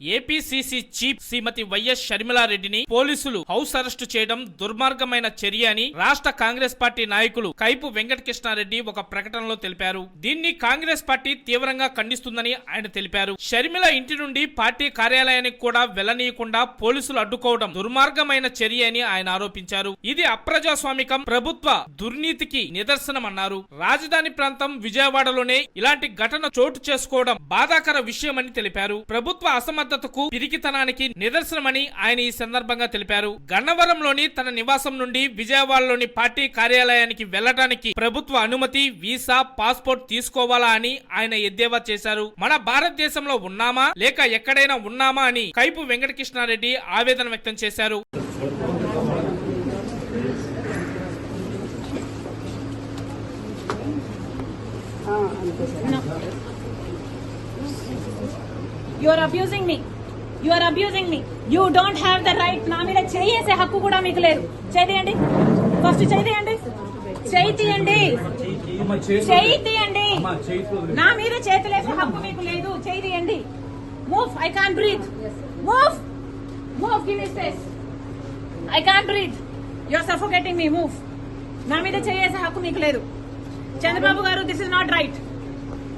APCC chief Srimati YS షర్మిలారెడ్డిని పోలీసులు house arrest చేయడం దుర్మార్గమైన చర్య అని రాష్ట్ర కాంగ్రెస్ పార్టీ నాయకులు కైపు వెంకటకృష్ణారెడ్డి ఒక ప్రకటనలో తెలిపారు. దీన్ని కాంగ్రెస్ పార్టీ తీవ్రంగా ఖండిస్తుందని ఆయన తెలిపారు. షర్మిల ఇంటి నుండి పార్టీ కార్యాలయానికి కూడా వెళ్ళనీయకుండా పోలీసులు అడ్డుకోవడం దుర్మార్గమైన చర్య అని ఆయన ఆరోపించారు. ఇది అప్రజాస్వామికం ప్రభుత్వ దుర్నీతికి నిదర్శనమన్నారు. రాజధాని ప్రాంతం విజయవాడలోనే ఇలాంటి ఘటన చోటు చేసుకోవడం బాధాకర విషయమని తెలిపారు. ప్రభుత్వ అసమర్థతకు పిరికితనానికి నిదర్శనమని ఆయన ఈ సందర్భంగా తెలిపారు. గన్నవరంలోని తన నివాసం నుండి విజయవాడలోని పార్టీ కార్యాలయానికి వెళ్ళడానికి ప్రభుత్వ అనుమతి వీసా పాస్పోర్ట్ తీసుకోవాలా అని ఆయన ఎద్దేవా చేశారు. మన భారతదేశంలో ఉన్నామా లేక ఎక్కడైనా ఉన్నామా అని కైపు వెంకటకృష్ణారెడ్డి ఆవేదన వ్యక్తం చేశారు. You are abusing me you are abusing me you don't have the right నా మీద చేయేసే హక్కు కూడా మీకు లేదు. చేయండి ఫస్ట్ చేయండి చేయి తీయండి చేయి తీయండి నా మీద చేతులేసే హక్కు మీకు లేదు. చేయి తీయండి move I can't breathe move move give me space I can't breathe you are suffocating me move నా మీద చేయేసే హక్కు మీకు లేదు. Chandrababu garu this is not right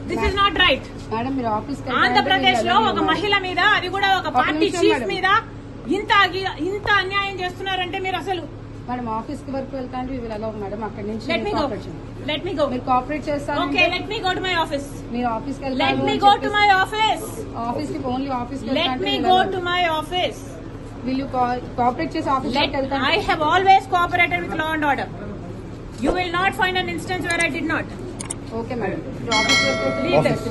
this is not right madam మీరు ఆఫీస్ ఆంధ్రప్రదేశ్లో ఒక మహిళ మీద అది కూడా ఒక పార్టీ చీఫ్. మీద ఇంత ఇంత అన్యాయం చేస్తున్నారంటే మీరు అసలు మేడం ఆఫీస్కి వరకు వెళ్తా అంటే వీళ్ళు అలా మేడం అక్కడ నుంచి let me go. Let me go మీరు కోఆపరేట్ చేస్తాను okay let me go to my office మీరు ఆఫీస్కి let me go to my office ఆఫీస్కి ఓన్లీ ఆఫీస్కి let me go to my office వీళ్ళు కోఆపరేట్ చేసి ఆఫీస్కి వెళ్తాను I have always cooperated with law and order you will not find an instance where I did not okay madam మీరు office